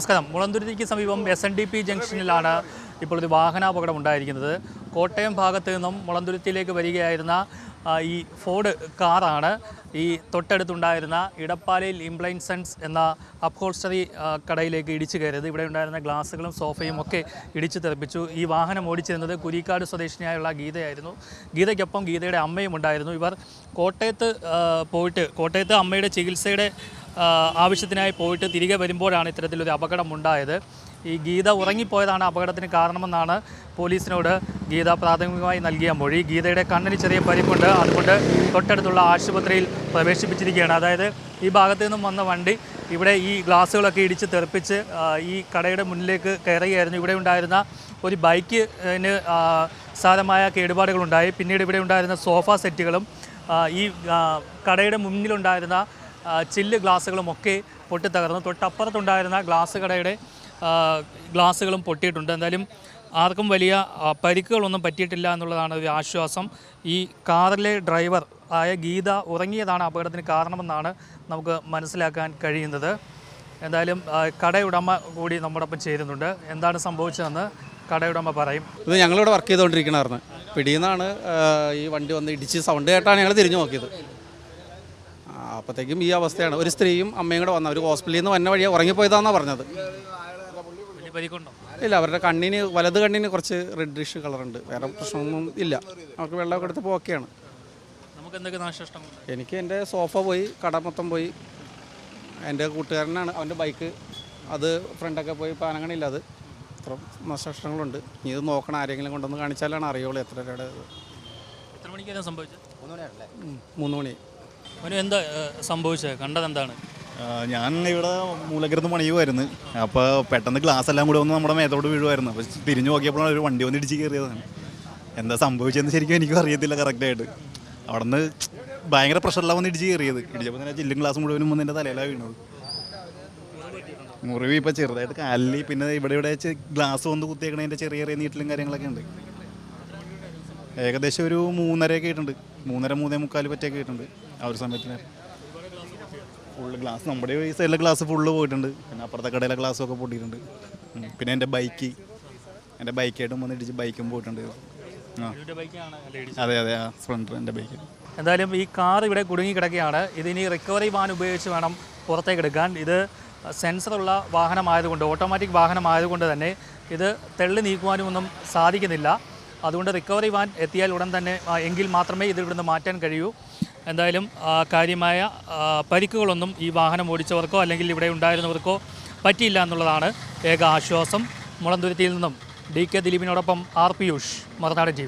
നമസ്കാരം. മുളന്തുരുത്തിക്ക് സമീപം എസ് എൻ ഡി പി ജംഗ്ഷനിലാണ് ഇപ്പോൾ ഒരു വാഹനാപകടം ഉണ്ടായിരിക്കുന്നത്. കോട്ടയം ഭാഗത്ത് നിന്നും മുളന്തുരുത്തിയിലേക്ക് വരികയായിരുന്ന ഈ ഫോർഡ് കാറാണ്. ഈ തൊട്ടടുത്തുണ്ടായിരുന്ന ഇടപ്പാലയിൽ ഇംപ്ലൈൻസൺസ് എന്ന അപ്ഹോൾസ്റ്ററി കടയിലേക്ക് ഇടിച്ചു കയറിയത്. ഇവിടെ ഉണ്ടായിരുന്ന ഗ്ലാസുകളും സോഫയും ഒക്കെ ഇടിച്ചു തെറിപ്പിച്ചു. ഈ വാഹനം ഓടിച്ചിരുന്നത് കുരിക്കാട് സ്വദേശിനിയായുള്ള ഗീതയായിരുന്നു. ഗീതയ്ക്കൊപ്പം ഗീതയുടെ അമ്മയും ഉണ്ടായിരുന്നു ഇവർ കോട്ടയത്ത് പോയിട്ട് കോട്ടയത്ത് അമ്മയുടെ ചികിത്സയുടെ ആവശ്യത്തിനായി പോയിട്ട് തിരികെ വരുമ്പോഴാണ് ഇത്തരത്തിലൊരു അപകടം ഉണ്ടായത് ഈ ഗീത ഉറങ്ങിപ്പോയതാണ് അപകടത്തിന് കാരണമെന്നാണ് പോലീസിനോട് ഗീത പ്രാഥമികമായി നൽകിയ മൊഴി. ഗീതയുടെ കണ്ണിന് ചെറിയ പരിപ്പുണ്ട്. അതുകൊണ്ട് തൊട്ടടുത്തുള്ള ആശുപത്രിയിൽ പ്രവേശിപ്പിച്ചിരിക്കുകയാണ്. അതായത് ഈ ഭാഗത്തു നിന്നും വന്ന വണ്ടി ഇവിടെ ഈ ഗ്ലാസ്സുകളൊക്കെ ഇടിച്ച് തെറിപ്പിച്ച് ഈ കടയുടെ മുന്നിലേക്ക് കയറുകയായിരുന്നു. ഇവിടെ ഉണ്ടായിരുന്ന ഒരു ബൈക്കിന് സാരമായ കേടുപാടുകളുണ്ടായി. പിന്നീട് ഇവിടെ ഉണ്ടായിരുന്ന സോഫ സെറ്റുകളും ഈ കടയുടെ മുന്നിലുണ്ടായിരുന്ന ചില്ല് ഗ്ലാസ്സുകളും ഒക്കെ പൊട്ടിത്തകർന്നു തൊട്ടപ്പുറത്തുണ്ടായിരുന്ന ഗ്ലാസ് കടയുടെ ഗ്ലാസ്സുകളും പൊട്ടിയിട്ടുണ്ട്. എന്തായാലും ആർക്കും വലിയ പരിക്കുകളൊന്നും പറ്റിയിട്ടില്ല എന്നുള്ളതാണ് ഒരു ആശ്വാസം. ഈ കാറിലെ ഡ്രൈവർ ആയ ഗീത ഉറങ്ങിയതാണ് അപകടത്തിന് കാരണമെന്നാണ് നമുക്ക് മനസ്സിലാക്കാൻ കഴിയുന്നത്. എന്തായാലും കടയുടമ കൂടി നമ്മോടൊപ്പം ചേരുന്നുണ്ട്. എന്താണ് സംഭവിച്ചതെന്ന് കടയുടമ പറയും. ഇത് ഞങ്ങളിവിടെ വർക്ക് ചെയ്തുകൊണ്ടിരിക്കണമായിരുന്നു പിടിയെന്നാണ് ഈ വണ്ടി വന്ന് ഇടിച്ച് സൗണ്ട് കേട്ടാണ് ഞങ്ങൾ തിരിഞ്ഞു നോക്കിയത്. അപ്പോഴത്തേക്കും ഈ അവസ്ഥയാണ്. ഒരു സ്ത്രീയും അമ്മയും കൂടെ വന്ന അവർ ഹോസ്പിറ്റലിൽ നിന്ന് വന്ന വഴിയാണ് ഉറങ്ങിപ്പോയതാണെന്നാണ് പറഞ്ഞത്. ഇല്ല അവരുടെ കണ്ണിന് വലത് കണ്ണിന് കുറച്ച് റെഡിഷ് കളറുണ്ട് വേറെ പ്രശ്നമൊന്നും ഇല്ല. അവർക്ക് വെള്ളമൊക്കെ എടുത്തപ്പോൾ ഓക്കെയാണ് നമുക്ക് എന്തൊക്കെ നാശനഷ്ടം എനിക്ക് എന്റെ സോഫ പോയി കട മൊത്തം പോയി. എന്റെ കൂട്ടുകാരനാണ് അവന്റെ ബൈക്ക്. അത് ഫ്രണ്ടൊക്കെ പോയി പാനങ്ങണില്ല അത്. അത്ര നഷ്ടങ്ങളുണ്ട് ഇനി ഇത് നോക്കണം ആരെങ്കിലും കൊണ്ടുവന്ന് കാണിച്ചാലാണ് അറിയുള്ളൂ എത്ര രൂപയുടെ മൂന്ന് മണി. അവന് എന്താ സംഭവിച്ചത്? കണ്ടത് എന്താണ് ഞാൻ ഇവിടെ മൂലക്കരത്ത് പണിയുമായിരുന്നു അപ്പോൾ പെട്ടെന്ന് ഗ്ലാസ് എല്ലാം കൂടി വന്ന് നമ്മുടെ മേത്തോട്ട് വീഴുമായിരുന്നു അപ്പോൾ തിരിഞ്ഞു നോക്കിയപ്പോഴാണ് ഒരു വണ്ടി വന്ന് ഇടിച്ച് കയറിയതാണ് എന്താ സംഭവിച്ചതെന്ന് ശരിക്കും എനിക്കും അറിയത്തില്ല കറക്റ്റായിട്ട് അവിടെ നിന്ന് ഭയങ്കര പ്രഷറിലാണ് വന്ന് ഇടിച്ച് കയറിയത്. ഇടിച്ചപ്പോൾ തന്നെ ചില്ലും ഗ്ലാസ് മുഴുവനും വന്ന് എന്റെ തലയിലാണ് വീണത്. മുറിവ് ഇപ്പോൾ ചെറുതായിട്ട് കാലിൽ പിന്നെ ഇവിടെ ഇവിടെ ഗ്ലാസ് വന്ന് കുത്തിയേക്കണതിന്റെ ചെറിയ ചെറിയ നീട്ടിലും കാര്യങ്ങളൊക്കെ ഉണ്ട്. ഏകദേശം ഒരു മൂന്നരയൊക്കെ ആയിട്ടുണ്ട്. മൂന്നര മൂന്നേ മുക്കാൽ പറ്റിയൊക്കെ കിട്ടുന്നുണ്ട് ആ ഒരു സമയത്തിന്. ഫുള്ള് ഗ്ലാസ് നമ്മുടെ ഈ സൈഡിലെ ഗ്ലാസ് ഫുള്ള് പോയിട്ടുണ്ട്. പിന്നെ അപ്പുറത്തെ കടയിലെ ഗ്ലാസ്സും ഒക്കെ പൊട്ടിയിട്ടുണ്ട്. ഉം. പിന്നെ എന്റെ ബൈക്ക് എന്റെ ബൈക്കായിട്ടും വന്ന് ഇടിച്ച് ബൈക്കും പോയിട്ടുണ്ട്. ആ. അതെ അതെ. ആ സ്പ്ലെൻഡർ എന്റെ ബൈക്ക് എന്തായാലും ഈ കാർ ഇവിടെ കുടുങ്ങി കിടക്കുകയാണ്. ഇതിനി റിക്കവറി വാൻ ഉപയോഗിച്ച് വേണം പുറത്തേക്ക് എടുക്കാൻ. ഇത് സെൻസറുള്ള വാഹനമായതുകൊണ്ട് ഓട്ടോമാറ്റിക് വാഹനമായതുകൊണ്ട് തന്നെ ഇത് തെള്ളി നീക്കുവാനും ഒന്നും സാധിക്കുന്നില്ല. അതുകൊണ്ട് റിക്കവറി വാൻ എത്തിയാൽ ഉടൻ തന്നെ എങ്കിൽ മാത്രമേ ഇത് ഇവിടുന്ന് മാറ്റാൻ കഴിയൂ. എന്തായാലും കാര്യമായ പരിക്കുകളൊന്നും ഈ വാഹനം ഓടിച്ചവർക്കോ അല്ലെങ്കിൽ ഇവിടെ ഉണ്ടായിരുന്നവർക്കോ പറ്റിയില്ല എന്നുള്ളതാണ് ഏക ആശ്വാസം. മുളന്തുരുത്തിയിൽ നിന്നും ഡി കെ ദിലീപിനോടൊപ്പം ആർ പിയൂഷ് മറുനാടൻ ടി